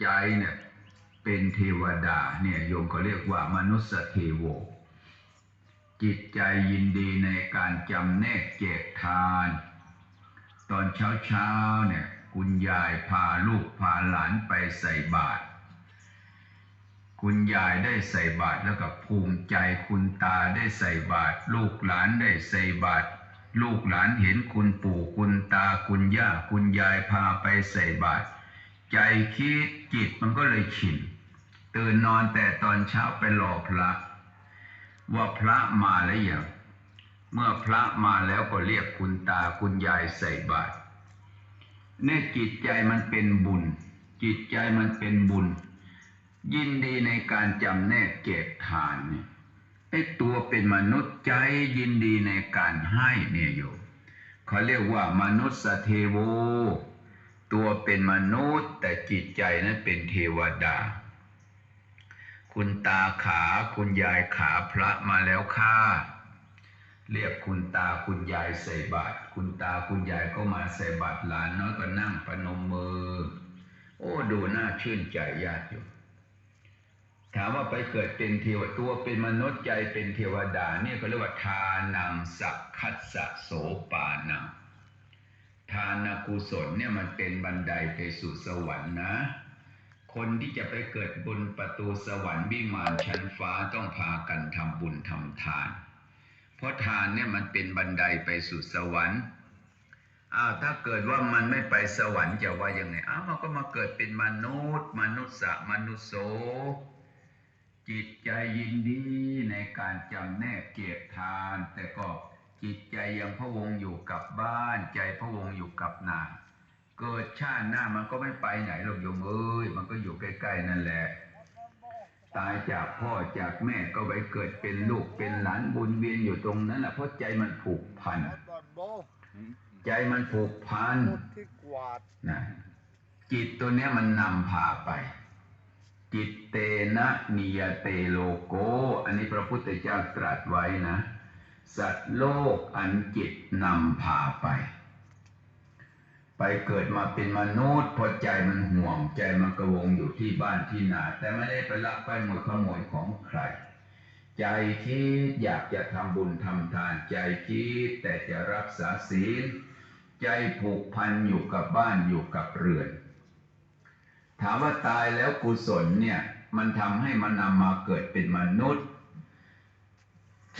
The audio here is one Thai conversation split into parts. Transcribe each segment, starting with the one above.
ใจเนี่ยเป็นเทวดาเนี่ยโยมก็เรียกว่ามนุษย์เทโว จิตใจยินดีในการจำแนกแจกทาน ตอนเช้าเช้าเนี่ยคุณยายพาลูกพาหลานไปใส่บาตรคุณยายได้ใส่บาตรแล้วก็ภูมิใจคุณตาได้ใส่บาตรลูกหลานได้ใส่บาตรลูกหลานเห็นคุณปู่คุณตาคุณย่าคุณยายพาไปใส่บาตร ใจคิดจิตมันก็เลยชินตื่นนอนแต่ตอนเช้าไปรอพระ ว่าพระมาแล้วยังเมื่อพระมาแล้วก็เรียกคุณตาคุณยายใส่บาตรเนี่ยจิตใจมันเป็นบุญ จิตใจมันเป็นบุญ ยินดีในการจำแนกเก็บทานเนี่ยไอ้ตัวเป็นมนุษย์ใจยินดีในการให้เนี่ยโยเขาเรียกว่ามนุษย์เทโว ตัวเป็นมนุษย์แต่จิตใจนั้นเป็นเทวดา คุณตาขาคุณยายขาพระมาแล้วค่ะ เรียกคุณตาคุณยายใส่บาตรคุณตาคุณยายก็มาใส่บาตรหลานน้อยก็นั่งประนมมือ โอ้ดูน่าชื่นใจญาติโยมถามว่าไปเกิดเป็นเทวตัวเป็นมนุษย์ใจเป็นเทวดาเนี่ยเขาเรียกว่าทานังสักคัสสะโสปานัง ทานกุศลเนี่ยมันเป็นบันไดไปสู่สวรรค์นะ คนที่จะไปเกิดบนประตูสวรรค์วิมานชั้นฟ้าต้องพากันทำบุญทำทาน เพราะทานเนี่ยมันเป็นบันไดไปสู่สวรรค์อ้าวถ้าเกิดว่ามันไม่ไปสวรรค์จะว่ายังไงอ้าวมันก็มาเกิดเป็นมนุษย์ มนุษย์สะมนุษย์โสจิตใจยินดีในการจำแนกเกียรติทานแต่ก็ จิตใจยังพะวงอยู่กับบ้าน ใจพะวงอยู่กับนา เกิดชาติหน้ามันก็ไม่ไปไหนหรอกโยมเอ้ยมันก็อยู่ใกล้ๆนั่นแหละ ตายจากพ่อจากแม่ก็ไปเกิดเป็นลูกเป็นหลานบุญเวียนอยู่ตรงนั้นแหละเพราะใจมันผูกพันใจมันผูกพันนะจิตตัวเนี้ยมันนำพาไป จิตเตนะนิยเตโลโก อันนี้พระพุทธเจ้าตรัสไว้นะ สัตว์โลกอันจิตนำพาไป ไปเกิดมาเป็นมนุษย์พราะใจมันห่วงใจมันกระวงอยู่ที่บ้านที่นา แต่ไม่ได้ไปลักไปหมดขโมยของใคร ใจคิดอยากจะทำบุญทำทาน ใจคิดแต่จะรักษาศีล ใจผูกพันอยู่กับบ้านอยู่กับเรือน ถามว่าตายแล้วกุศลเนี่ย มันทำให้มันนำมาเกิดเป็นมนุษย์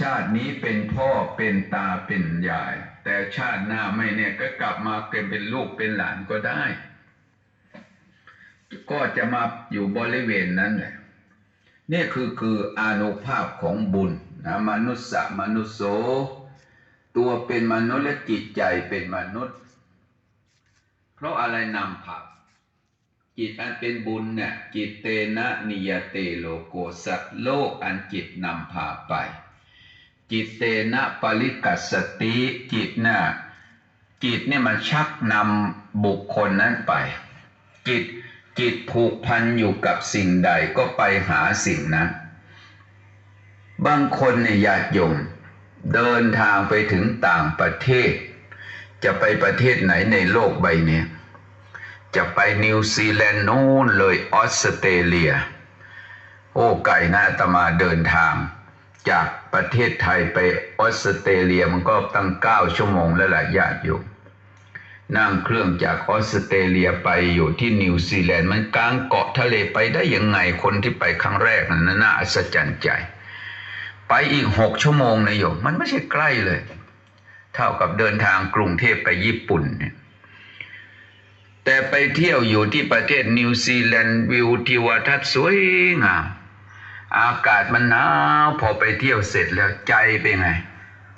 ชาตินี้เป็นพ่อเป็นตาเป็นยาย แต่ชาติหน้าไม่เนี่ยก็กลับมาเกิดเป็นลูกเป็นหลานก็ได้ ก็จะมาอยู่บริเวณนั้นแหละนี่คือคืออนุภาพของบุญนะมนุษย์สมนุษโสตัวเป็นมนุษย์และจิตใจเป็นมนุษย์ เพราะอะไรนำพาจิตอันเป็นบุญเนี่ยจิตเตนะนิยเตโลโกสัตโลกอันจิตนำพาไป จิตเตนะปริกัสติจิตน่ะจิตเนี่ยมันชักนำบุคคลนั้นไป จิตจิตผูกพันอยู่กับสิ่งใดก็ไปหาสิ่งนั้น บางคนเนี่ยญาติโยมเดินทางไปถึงต่างประเทศ จะไปประเทศไหนในโลกใบนี้จะไปนิวซีแลนด์นู่นเลยออสเตรเลีย โอ้ไก่หน้าตมาเดินทางจาก ประเทศไทยไปออสเตรเลียมันก็ตั้งเก้าชั่วโมงแล้วล่ะญาติโยมนั่งเครื่องจากออสเตรเลียไปอยู่ที่นิวซีแลนด์มันกลางเกาะทะเลไปได้ยังไงคนที่ไปครั้งแรกนั้นน่าอัศจรรย์ใจ ไปอีกหกชั่วโมงนะโยมมันไม่ใช่ใกล้เลย เท่ากับเดินทางกรุงเทพไปญี่ปุ่นเนี่ยแต่ไปเที่ยวอยู่ที่ประเทศนิวซีแลนด์วิวทิวทัศน์สวยงาม อากาศมันหนาวพอไปเที่ยวเสร็จแล้วใจเป็นไง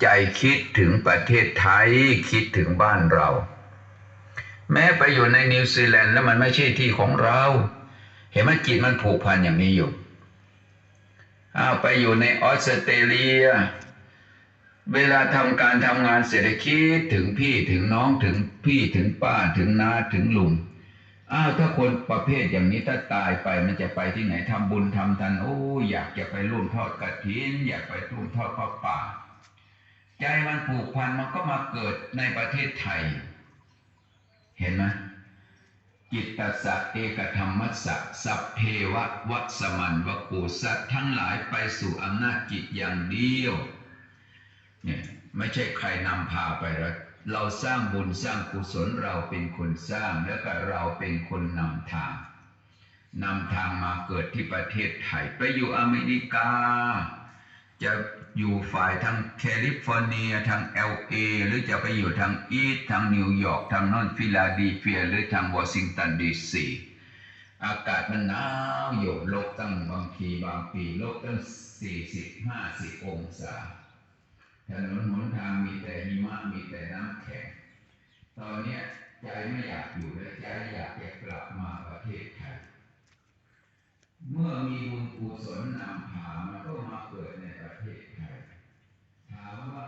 ใจคิดถึงประเทศไทยคิดถึงบ้านเรา แม้ไปอยู่ในนิวซีแลนด์แล้วมันไม่ใช่ที่ของเรา เห็นไหมจิตมันผูกพันอย่างนี้อยู่อ้าไปอยู่ในออสเตรเลีย เวลาทำการทำงานเสร็จคิดถึงพี่ถึงน้องถึงพี่ถึงป้าถึงน้าถึงลุง อ้าถ้าคนประเภทอย่างนี้ถ้าตายไปมันจะไปที่ไหนทำบุญทำทันโอ้อยากจะไปร่วมทอดกระถิน อยากไปร่วมทอดพระป่า ใจมันผูกพันมันก็มาเกิดในประเทศไทย เห็นไหมจิตตสัะเอกธรรมสัะสัพเพวะวัสมันวกูสัตทั้งหลายไปสู่อำนาจจิตอย่างเดียวเนี่ยไม่ใช่ใครนำพาไปแล้ว เราสร้างบุญสร้างกุศลเราเป็นคนสร้างแล้วก็เราเป็นคนนำทางนำทางมาเกิดที่ประเทศไทย ไปอยู่อเมริกา จะอยู่ฝ่ายทางแคลิฟอร์เนียทางเอลเอหรือจะไปอยู่ทางอีสทางนิวยอร์กทางนอนฟิลาเดลเฟีย หรือทางวอชิงตันดีซีอากาศมันหนาวอยู่ลบตั้งบางทีบางปีลบตั้ง 40-50 องศา ถนนหนทางมีแต่หิมะมีแต่น้ำแข็ง ตอนเนี้ยใจไม่อยากอยู่และใจอยากจะกลับมาประเทศไทย เมื่อมีบุญกุศลนำพามันก็มาเกิดในประเทศไทย ถามว่า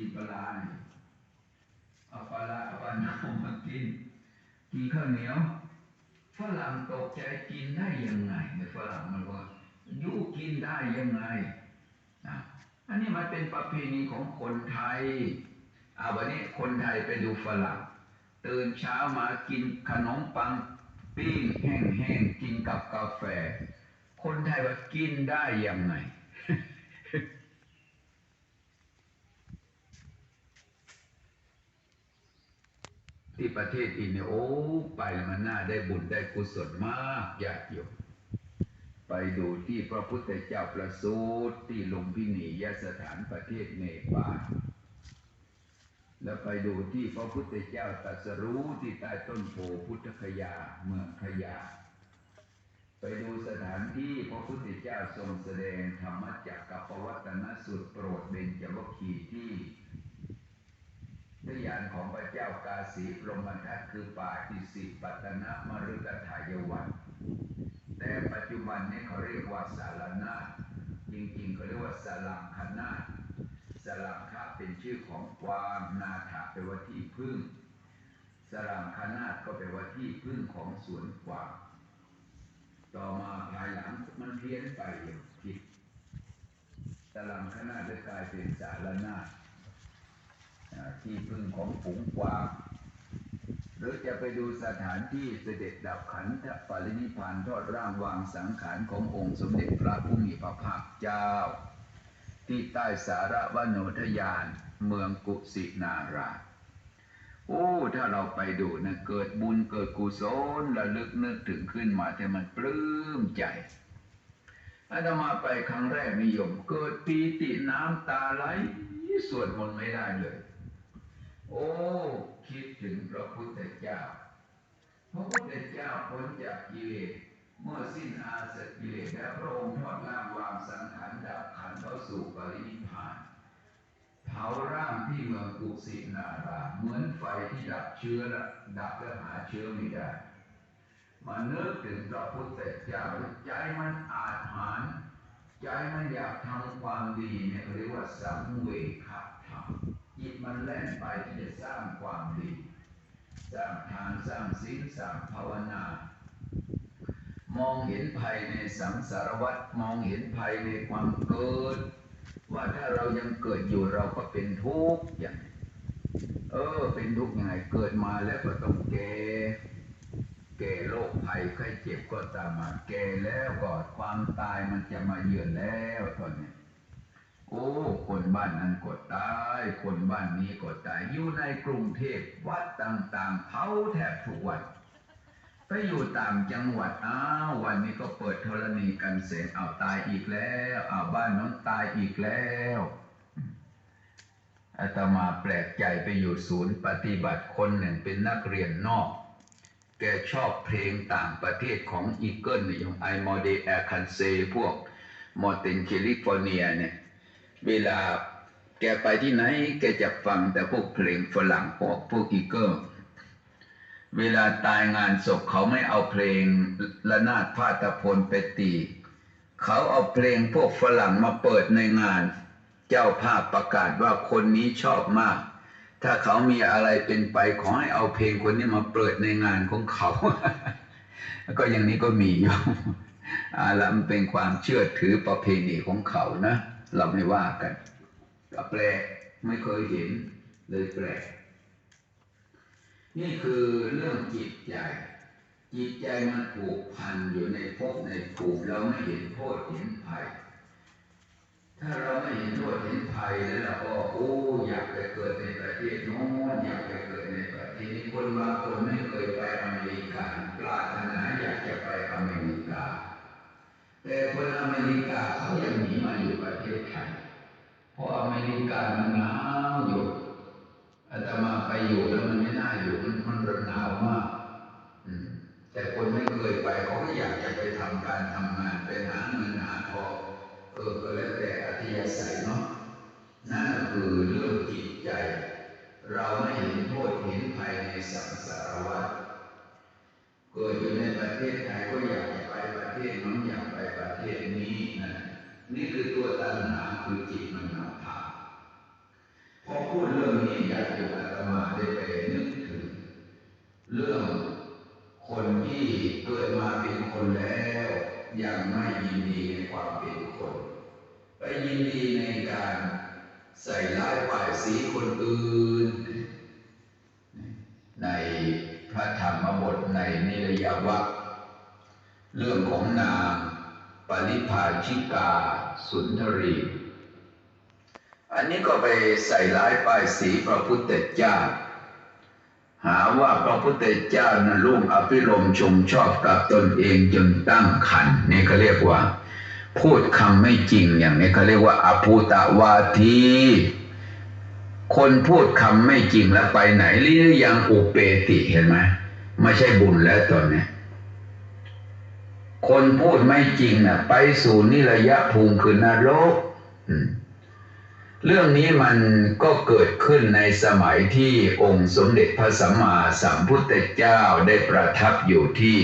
กินปลาเนี่ยเอาปลาเอาปาหนามากินกินข้าวเหนียวฝรั่งตกใจกินได้ยังไงเนี่ยฝรั่งมันว่ายุกินได้ยังไงนะอันนี้มันเป็นประเพณีของคนไทยเอาวันนี้คนไทยไปดูฝรั่งตื่นเช้ามากินขนมปังปิ้งแห้งๆกินกับกาแฟ คนไทยว่ากินได้ยังไง ที่ประเทศอินเดียโอ้ไปมันน่าได้บุญได้กุศลมากญาติโยมไปดูที่พระพุทธเจ้าประสูติที่ลุมพินียสถานประเทศเนปาลแล้วไปดูที่พระพุทธเจ้าตรัสรู้ที่ใต้ต้นโพพุทธคยาเมืองขยา ไปดูสถานที่พระพุทธเจ้าทรงแสดงธรรมจักรกับปวัตนสุดโปรดเบญจวัคคีที่ ทยานของพระเจ้ากาสีพรหมทัตคือป่าที่สิปัตนะมฤกถายวันแต่ปัจจุบันนี้เขาเรียกว่าสารนาจริงๆเขาเรียกว่าสลังคนาสลังคะเป็นชื่อของกวางนาถาแปลว่าที่พึ่ง สลังคนาก็แปลว่าที่พึ่งของสวนกวาง ต่อมาภายหลังมันเพี้ยนไปอย่างผิดสลังคนาถได้กลายเป็นสารนาถอ่า ที่พึ่งของฝูงกวางหรือจะไปดูสถานที่เสด็จดับขันธปรินิพานทอดร่างวางสังขารขององค์สมเด็จพระผู้มีพระภาคเจ้า ที่ใต้สารวโนทยาน เมืองกุสินาราโอ้ ถ้าเราไปดูนะเกิดบุญเกิดกุศลระลึกนึกถึงขึ้นมาแต่มันปลื้มใจอาตมาไปครั้งแรกนิยม เกิดปีติน้ำตาไหลสวดมนต์ไม่ได้เลย โอ้ คิดถึงพระพุทธเจ้า พระพุทธเจ้าพ้นจากกิเลสเมื่อสิ้นอาสกิเลสแล้วพระองค์ทอดร่างวางสังขารดับขันธ์เข้าสู่ปรินิพพานเผาร่างที่เมืองกุสินาราเหมือนไฟที่ดับเชื้อละดับแล้วหาเชื้อไม่ได้มาเนึกถึงพระพุทธเจ้าใจมันอาจหารใจมันอยากทำความดีเนี่ยเรียกว่าสังเวครรม จิตมันแล่นไปที่จะสร้างความดี สร้างทานสร้างศีลสร้างภาวนา มองเห็นภัยในสังสารวัฏมองเห็นภัยในความเกิด ว่าถ้าเรายังเกิดอยู่เราก็เป็นทุกข์อย่างเออ เป็นทุกข์ยังไงเกิดมาแล้วก็ต้องแก่แก่โรคภัยไข้เจ็บก็ตามมาแก่แล้วก็ความตายมันจะมาเยือนแล้วตอนนี้ โอ้ คนบ้านนั้นก็ตาย คนบ้านนี้ก็ตาย อยู่ในกรุงเทพวัดต่างๆเผาแทบทุกวันไปอยู่ต่างจังหวัดอ้าววันนี้ก็เปิดธรณีกันเสียงเอาวตายอีกแล้วอ้าวบ้านน้นตายอีกแล้วอาตมาแปลกใจไปอยู่ศูนย์ปฏิบัติคนหนึ่งเป็นนักเรียนนอก แกชอบเพลงต่างประเทศของอีเกิลอย่างไอมอเดแอร์คันเซพวกมอเตนแคลิฟอร์เนียเนี่ย เวลาแกไปที่ไหน แกจะฟังแต่พวกเพลงฝรั่งพวกพวกอีเกิลเวลาตายงานศพเขาไม่เอาเพลงละนาดพาตพลไปตี เขาเอาเพลงพวกฝรั่งมาเปิดในงาน เจ้าภาพประกาศว่าคนนี้ชอบมาก ถ้าเขามีอะไรเป็นไปขอให้เอาเพลงคนนี้มาเปิดในงานของเขา ก็อย่างนี้ก็มีอยู่อาละมันเป็นความเชื่อถือประเพณีของเขานะ เราไม่ว่ากันก็แปลกไม่เคยเห็นเลยแปลก นี่คือเรื่องจิตใจ จิตใจมันผูกพันอยู่ในภพในภูมิเราไม่เห็นโทษเห็นภัย ถ้าเราไม่เห็นโทษเห็นภัยแล้วเราก็โอ้อยากไปเกิดในประเทศโน้นอยากไปเกิดในประเทศนี้คนบางคนไม่เคยไปอเมริกาปรารถนาอยากจะไปอเมริกา แต่คนอเมริกาเขายังหนีมาอยู่ ศไทยเพราะอเมริกามันหนาวอยู่อาตมาไปอยู่แล้วมันไม่น่าอยู่มันมันหนาวมากแต่คนไม่เคยไปเขาก็อยากจะไปทำการทำงานไปหาเงินหาทองเออก็แล้วแต่อัธยาศัยเนาะนั่นก็คือเรื่องจิตใจ เราไม่เห็นโทษเห็นภัยในสังสารวัฏเกิดอยู่ในประเทศไทยก็อยากจะไปประเทศนั้นอยากไปประเทศนี้นะ นี่คือตัวตัณหาคือจิตมันนำพาพอพูดเรื่องนี้อยากจะอาตมาได้ไปนึกถึง เรื่องคนที่เกิดมาเป็นคนแล้ว ยังไม่ยินดีในความเป็นคน ไปยินดีในการใส่ร้ายป้ายสีคนอื่น ในพระธรรมบทในนิรยวัคเรื่องของนางปริภาชิกา สุนทรี อันนี้ก็ไปใส่ร้ายป้ายสีพระพุทธเจ้า หาว่าพระพุทธเจ้านั้นรุ่มอภิรมชมชอบกับตนเองจนตั้งขันนี่เขาเรียกว่า พูดคำไม่จริงอย่างนี้เขาเรียกว่าอภูตะวาทีคนพูดคำไม่จริงแล้วไปไหนหรือยังอุเปติเห็นไหมไม่ใช่บุญแล้วตอนนี้ คนพูดไม่จริงนะไปสู่นิระยะภูมิคือนรกเรื่องนี้มันก็เกิดขึ้นในสมัยที่องค์สมเด็จพระสัมมาสัมพุทธเจ้าได้ประทับอยู่ที่